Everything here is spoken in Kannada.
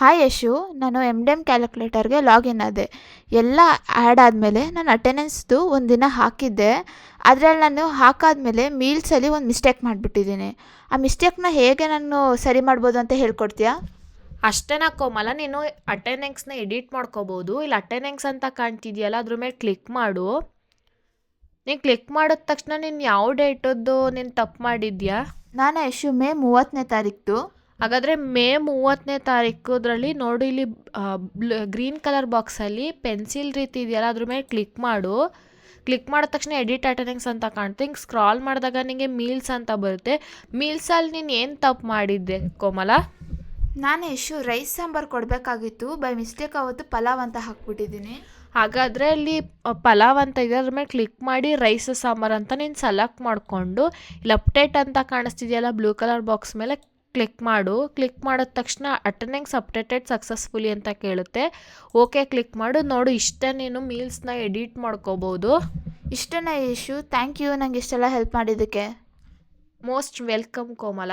ಹಾಯ್ ಯಶು ನಾನು ಎಂ ಡಿ ಎಂ ಕ್ಯಾಲ್ಕುಲೇಟರ್ಗೆ ಲಾಗಿನ್ ಆದೆ. ಎಲ್ಲ ಆ್ಯಡ್ ಆದಮೇಲೆ ನಾನು ಅಟೆಂಡೆನ್ಸ್ದು ಒಂದು ದಿನ ಹಾಕಿದ್ದೆ. ಅದರಲ್ಲಿ ನಾನು ಹಾಕಾದಮೇಲೆ ಮೀಲ್ಸಲ್ಲಿ ಒಂದು ಮಿಸ್ಟೇಕ್ ಮಾಡಿಬಿಟ್ಟಿದ್ದೀನಿ. ಆ ಮಿಸ್ಟೇಕ್ನ ಹೇಗೆ ನಾನು ಸರಿ ಮಾಡ್ಬೋದು ಅಂತ ಹೇಳ್ಕೊಡ್ತೀಯಾ? ಅಷ್ಟೇನಾ ಕೋಮಲ ನೀನು ಅಟೆಂಡೆನ್ಸ್ನ ಎಡಿಟ್ ಮಾಡ್ಕೋಬೋದು. ಇಲ್ಲಿ ಅಟೆಂಡೆನ್ಸ್ ಅಂತ ಕಾಣ್ತಿದೆಯಲ್ಲ ಅದ್ರ ಮೇಲೆ ಕ್ಲಿಕ್ ಮಾಡು. ನೀನು ಕ್ಲಿಕ್ ಮಾಡಿದ ತಕ್ಷಣ ನೀನು ಯಾವ ಡೇಟದ್ದು ನೀನು ತಪ್ಪು ಮಾಡಿದ್ಯಾ? ನಾನು ಯಶು ಮೇ ಮೂವತ್ತನೇ ತಾರೀಕು ಹಾಗಾದರೆ ಮೇ ಮೂವತ್ತನೇ ತಾರೀಕುದ್ರಲ್ಲಿ ನೋಡು ಇಲ್ಲಿ ಬ್ಲ ಗ್ರೀನ್ ಕಲರ್ ಬಾಕ್ಸಲ್ಲಿ ಪೆನ್ಸಿಲ್ ರೀತಿ ಇದೆಯಲ್ಲ ಅದ್ರ ಮೇಲೆ ಕ್ಲಿಕ್ ಮಾಡು. ಕ್ಲಿಕ್ ಮಾಡಿದ ತಕ್ಷಣ ಎಡಿಟ್ ಅಟೆಂಡಿಂಗ್ಸ್ ಅಂತ ಕಾಣುತ್ತೆ ಹಿಂಗೆ ಸ್ಕ್ರಾಲ್ ಮಾಡಿದಾಗ ನಿಮಗೆ ಮೀಲ್ಸ್ ಅಂತ ಬರುತ್ತೆ. ಮೀಲ್ಸಲ್ಲಿ ನೀನು ಏನು ತಪ್ಪು ಮಾಡಿದ್ದೆ ಕೋಮಲ? ನಾನು ಯಶು ರೈಸ್ ಸಾಂಬಾರು ಕೊಡಬೇಕಾಗಿತ್ತು. ಬೈ ಮಿಸ್ಟೇಕ್ ಅವತ್ತು ಪಲಾವ್ ಅಂತ ಹಾಕ್ಬಿಟ್ಟಿದ್ದೀನಿ. ಹಾಗಾದರೆ ಅಲ್ಲಿ ಪಲಾವ್ ಅಂತ ಇದೆ ಅದ್ರ ಮೇಲೆ ಕ್ಲಿಕ್ ಮಾಡಿ ರೈಸ್ ಸಾಂಬಾರು ಅಂತ ನೀನು ಸೆಲೆಕ್ಟ್ ಮಾಡಿಕೊಂಡು ಇಲ್ಲಿ ಅಪ್ಡೇಟ್ ಅಂತ ಕಾಣಿಸ್ತಿದೆಯಲ್ಲ ಬ್ಲೂ ಕಲರ್ ಬಾಕ್ಸ್ ಮೇಲೆ ಕ್ಲಿಕ್ ಮಾಡು. ಕ್ಲಿಕ್ ಮಾಡಿದ ತಕ್ಷಣ ಅಟೆಂಡೆನ್ಸ್ ಅಪ್ಡೇಟೆಡ್ ಸಕ್ಸಸ್ಫುಲಿ ಅಂತ ಕೇಳುತ್ತೆ. ಓಕೆ ಕ್ಲಿಕ್ ಮಾಡು. ನೋಡು ಇಷ್ಟೇ ನೀನು ಮೀಲ್ಸ್ನ ಎಡಿಟ್ ಮಾಡ್ಕೋಬೋದು. ಇಷ್ಟನೇ ಯಶು? ಥ್ಯಾಂಕ್ ಯು ನಂಗೆ ಇಷ್ಟೆಲ್ಲ ಹೆಲ್ಪ್ ಮಾಡಿದ್ದಕ್ಕೆ. Most welcome Komala.